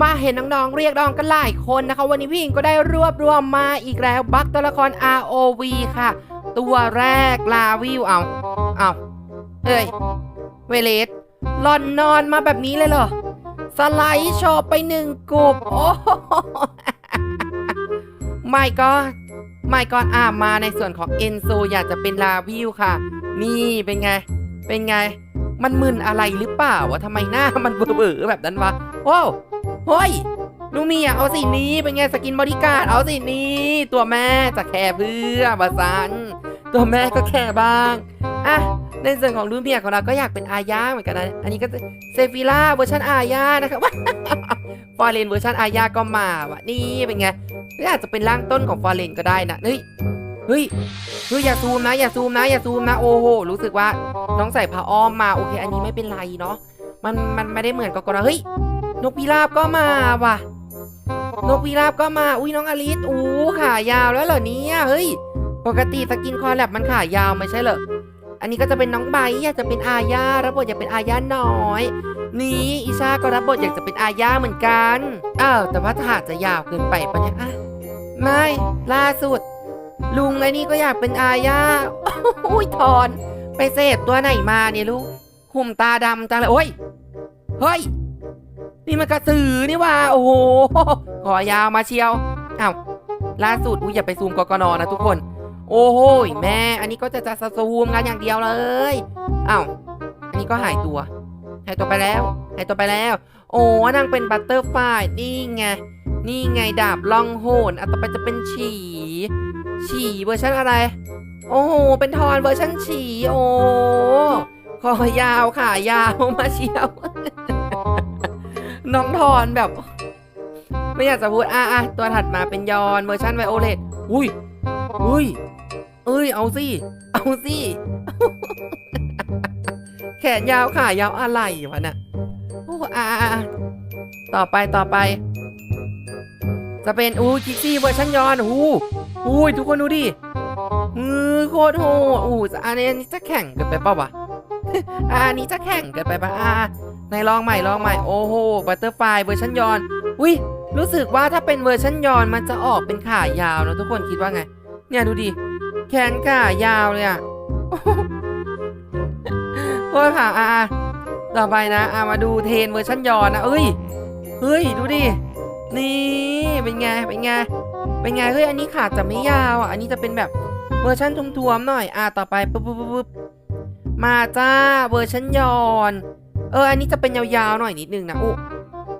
มาเห็นน้องๆเรียกร้องกันหลายคนนะคะ วันนี้พี่หญิงก็ได้รวบรวมมาอีกแล้วบัคตัวละคร ROV ค่ะ ตัวแรกลาวิวเอาเอาเอ้ยเวเลสหลอนนอนมาแบบนี้เลยเหรอ สไลด์โชว์ไปหนึ่งกลุ่มโอ้โหไม่ก็ไม่ก็อ่ามาในส่วนของเอนโซอยากจะเป็นลาวิวค่ะ นี่เป็นไง เป็นไง มันมึนอะไรหรือเปล่าวะทำไมหน้ามันเบื่อแบบนั้นวะโอ้ว เฮ้ยลูเมียเอาสีนี้เป็นไงสกินบริการดเอาสีนี้ ตัวแม่จะแคร์เพื่อบาซันตัวแม่ก็แคร์บ้างอะในส่วนของลูเมียของเราก็อยากเป็นอาญาเหมือนกันนะ อันนี้ก็เซฟิล่าเวอร์ชันอาญานะครับฟอร์เรนเวอร์ชันอาญาก็มาวะนี่เป็นไงอาจจะเป็นร่างต้นของฟอร์เรนก็ได้นะ เฮ้ย เฮ้ย เฮ้ยอย่าซูมนะ อย่าซูมนะ อย่าซูมนะ โอ้โห รู้สึกว่าน้องใส่ผ้าอ้อมมา โอเค อันนี้ไม่เป็นไรเนาะ มัน มันไม่ได้เหมือนกับกอนเฮ้ย นกพิราบก็มาว่ะ นกพิราบก็มา อุ้ยน้องอลิสอู้ขายาวแล้วเหรอเนี่ยเฮ้ย ปกติสกินคอแลบมันขายาวไม่ใช่เหรอ อันนี้ก็จะเป็นน้องใบอยากจะเป็นอาญารับบทอยากเป็นอาญาน้อย นี่อิชาก็รับบทอยากจะเป็นอาญาเหมือนกัน อ้าวแต่ว่าถาจะยาวเกินไปปะเนี่ยอะไม่ล่าสุด ลุงไอ้นี่ก็อยากเป็นอาญาโอ้ยทอน ไปเสพตัวไหนมาเนี่ยลูกหุ่มตาดำจังเลยโอ้ยเฮ้ย นี่มันกระสือนี่ว่า โอ้โหขอยาวมาเชียวอ้าวล่าสุดอุ้ยอย่าไปซูมกกนนะทุกคน โอ้โหแม่ อันนี้ก็จะจะซูมกันอย่างเดียวเลยอ้าวอันนี้ก็หายตัวหายตัวไปแล้วหายตัวไปแล้ว โอ้นางเป็นบัตเตอร์ไฟนี่ไงนี่ไงดาบล่องโหนอะต่อไปจะเป็นฉี่ฉี่เวอร์ชันอะไร โอ้โห เป็นทอนเวอร์ชันฉี่โอ้คอยาวขายาวมาเชียว น้องทอนแบบ ไม่อยากจะพูดอะอะตัวถัดมาเป็นยอนเวอร์ชันไวโอเลตอุ้ยอุ้ยเอ้ย เอาสิ เอาสิ แขนยาวขายาวอะไรวะน่ะโอ้อะอะอะต่อไปต่อไป จะเป็นอู้คิกซี่เวอร์ชันยอนอู้อุ้ยทุกคนดูดิมือโคตรโหอู้อันนี้นี่จะแข่งเกันไปเปล่าวะอันนี้จะแข่งเกันไปปะอ่า ในลองใหม่ลองใหม่โอ้โหบัตเตอร์ไฟเวอร์ชันยอนอุ้ยรู้สึกว่าถ้าเป็นเวอร์ชันยอนมันจะออกเป็นขายาวนะทุกคนคิดว่าไง เนี่ยดูดิแขนขายาวเลยอะโทษค่ะอ่าต่อไปนะอ่ามาดูเทนเวอร์ชันยอนนะเอ้ยเฮ้ยดูดินี่เป็นไงเป็นไงเป็นไงเฮ้ยอันนี้ขาดจะไม่ยาวอะอันนี้จะเป็นแบบเวอร์ชันทุ่มๆหน่อยอ่าต่อไปปุ๊บปุ๊บปุ๊บปุ๊บมาจ้าเวอร์ชันยอน เออ อันนี้จะเป็นยาวๆหน่อยนิดนึงนะอุ๊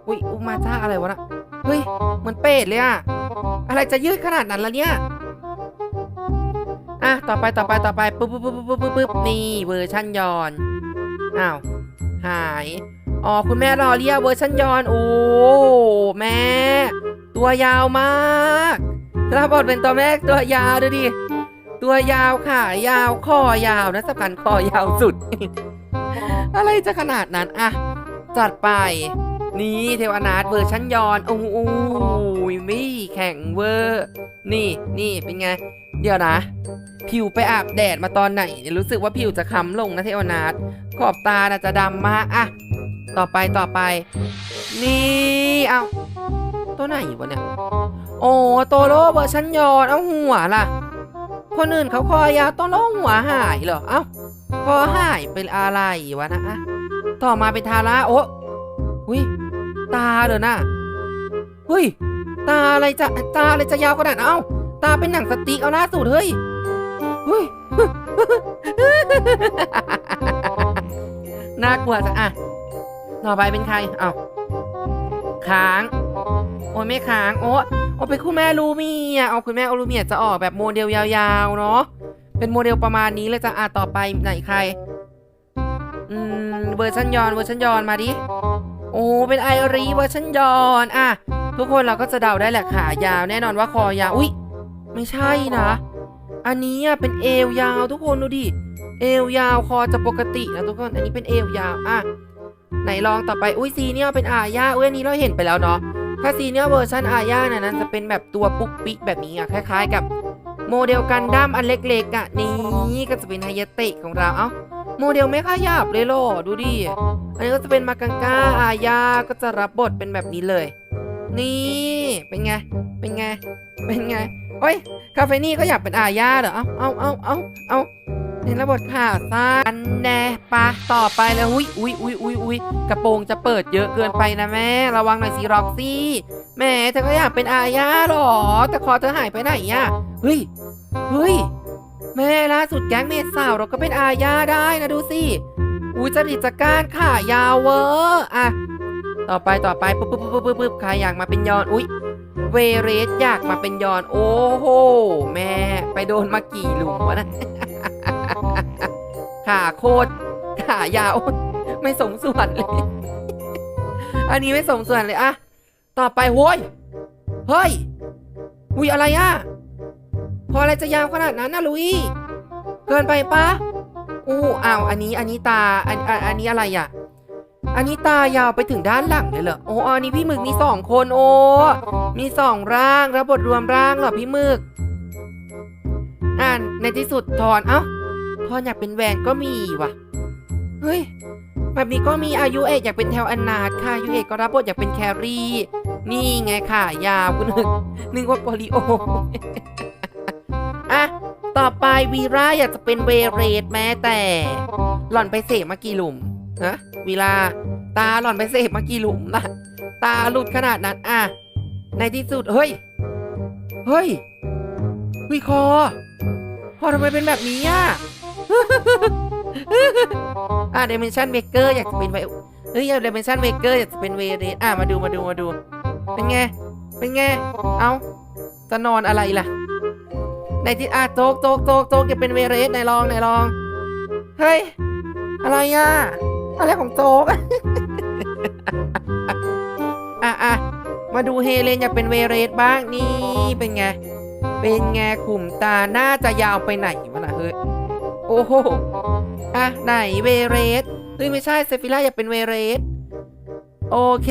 อุ้ยอุมาจ้าอะไรวะนะเฮ้ยเหมือนเป็ดเลยอะอะไรจะยืดขนาดนั้นละเนี่ยอะต่อไปต่อไปต่อไปปุ๊บปุ๊บปุ๊บปุ๊บปุ๊บปุ๊บนี่เวอร์ชันย้อนอ้าวหายอ๋อคุณแม่รอเรียเวอร์ชันย้อนโอ้แม่ ตัวยาวมากรับบทเป็นตัวแม่ตัวยาวดูดิตัวยาวขายาวคอยาวนะสำคัญคอยาวสุด อะไรจะขนาดนั้นอะจัดไป นี่เทวนาถเวอร์ชันยอนโอ้โหมีแข่งเวอร์นี่นี่เป็นไง เดี๋ยวนะ ผิวไปอาบแดดมาตอนไหนเนี่ยรู้สึกว่าผิวจะค้ำลงนะเทวนาถขอบตาน่ะจะดำมากอะต่อไปต่อไป นี่เอาตัวไหนวะเนี่ย โอ้โตโรเวอร์ชันยอนเอาหัวล่ะคนอื่นเขาคอยาวโตโรหัวหายเหรอเอ้า คอหายเป็นอะไรวะนะอะต่อมาเป็นทาร่าโอ้หุยตาเหรอนะเฮ้ย ตาอะไรจะตาอะไรจะยาวขนาดนั้นเอาตาเป็นหนังสติ๊กเอาล่าสุดเฮ้ยเฮ้ยน่ากลัวจังอะต่อไปเป็นใครเอาค้าง โอ้ยไม่ค้าง โอ้โอ้เป็นคุณแม่ลูเมียเอาคุณแม่ลูเมียจะออกแบบโมเดลยาวๆเนาะ เป็นโมเดลประมาณนี้เลยจะอะต่อไปไหนใคร อืมเวอร์ชันยอนเวอร์ชันยอนมาดิ โอ้เป็นไอรีเวอร์ชันยอนอะทุกคนเราก็จะเดาได้แหละขายาว แน่นอนว่าคอยาวอุ้ยไม่ใช่นะ อันนี้อะเป็นเอวยาวทุกคนดูดิ เอวยาวคอจะปกตินะทุกคน อันนี้เป็นเอวยาวอะไหนลองต่อไป อุ้ยซีเนี่ยเป็นอาญาเอ้ยนนี้เราเห็นไปแล้วเนาะ ถ้าซีเนี่ยเวอร์ชันอาญาเนี่ยนั้นจะเป็นแบบตัวปุ๊กปิ๊กแบบนี้อะคล้าย ๆ กับ โมเดลกันดั้มอันเล็กๆอะนี่ก็จะเป็นไฮยาเตะของเราเอ้าโมเดลไม่ขยับเลยโหรอดูดิอันนี้ก็จะเป็นมากังก้าอาญาก็จะรับบทเป็นแบบนี้เลย นี่เป็นไงเป็นไงเป็นไงโอ้ยคาเฟนี่ก็อยากเป็นอาญาเหรอเอาเอาเอาเอาเอาในระบบข่าวซานแน่ปะต่อไปแล้วอุ้ยอุ้ยอุ้ยอุ้ยอุ้ยกระโปรงจะเปิดเยอะเกินไปนะแม่ ระวังหน่อยสิร็อกซี่ แหม่เธอก็อยากเป็นอาญาหรอ แต่คอเธอหายไปไหนอะเฮ้ยเฮ้ยแม่ล่าสุดแก๊งเมดสาวเราก็เป็นอาญาได้นะดูสิอุ้ยจริตจักการขายาวเวอร์อะต่อไปต่อไปปุ๊บปุ๊บปุ๊บปุ๊บปุ๊บใครอยากมาเป็นยอนอุ้ยเวเรสอยากมาเป็นยอนโอ้โหแม่ไปโดนมากี่หลุมวะนะขาโคตรขายาว ไม่สมส่วนเลย อันนี้ไม่สมส่วนเลยอะ ต่อไปโว้ย เฮ้ยอุ้ยอะไรอะพออะไรจะยาวขนาดนั้นนะลุย เกินไปปะอู้อ้าวอันนี้อันนี้ตาอันอันอันนี้อะไรอะอันนี้ตายาวไปถึงด้านหลังเลยเหรอ โอ้อันนี้พี่หมึกมีสองคนโอ้ มีสองร่างแล้วบทรวมร่างเหรอพี่หมึก อ่านในที่สุดทอน เอ้าทอนอยากเป็นแวนก็มีว่ะ เฮ้ยแบบนี้ก็มีอายุเอกอยากเป็นแถวอนาถค่ะอายุเอกก็รับบทอยากเป็นแครี่ นี่ไงค่ะ ยาวคุณนึกนึกว่าโปลิโออะต่อไปวีราอยากจะเป็นเวเรดแม้แต่ หล่อนไปเสพมากี่หลุมฮะวีลาตาหล่อนไปเสพมากี่หลุมนะตาหลุดขนาดนั้นอะในที่สุดเฮ้ย เฮ้ยวิคอพอทำไมเป็นแบบนี้อะอะ Dimension Maker อยากจะเป็นไวเฮ้ย Dimension Maker อยากจะเป็นเวเรสอะมาดูมาดูมาดู เป็นไง เป็นไง เอาจะนอนอะไรล่ะ ในที่อะโจ๊กโจ๊กโจ๊กโจ๊กอยากเป็นเวเรสไหนลองไหนลอง เฮ้ย อะไรอะ อะไรของโจ๊กอะอะมาดูเฮเลนอยากเป็นเวเรสบ้างนี่เป็นไง เป็นไงขุมตาน่าจะยาวไปไหนวะนะเฮ้ย โอ้โห อะไหนเวเรสเฮ้ยไม่ใช่เซฟิล่าอยากเป็นเวเรส โอเค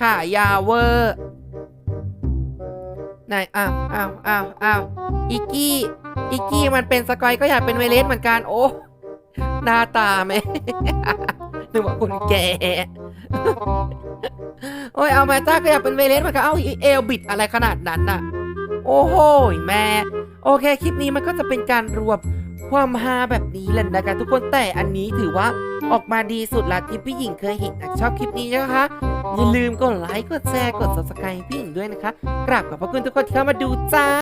ค่ะยาเวอร์ไหนอ้าวอ้าวอ้าวอ้าวอิกกี้ อิกกี้มันเป็นสกอยก็อยากเป็นเวเรสเหมือนกัน โอ้หน้าตาไหมนึกว่าคุณแกโอ้ยเอามาจ้าก็อยากเป็นเวเลสเหมือนกัน เอาเอลบิดอะไรขนาดนั้นน่ะ โอ้โหแม่ โอเค คลิปนี้มันก็จะเป็นการรวมความฮาแบบนี้แหละนะคะทุกคนแต่อันนี้ถือว่า ออกมาดีสุดละที่พี่หญิงเคยเห็นนะชอบคลิปนี้นะคะ อย่าลืมกดไลค์กดแชร์กด subscribe พี่หญิงด้วยนะคะ กราบขอบพระคุณทุกคนที่เข้ามาดูจ้า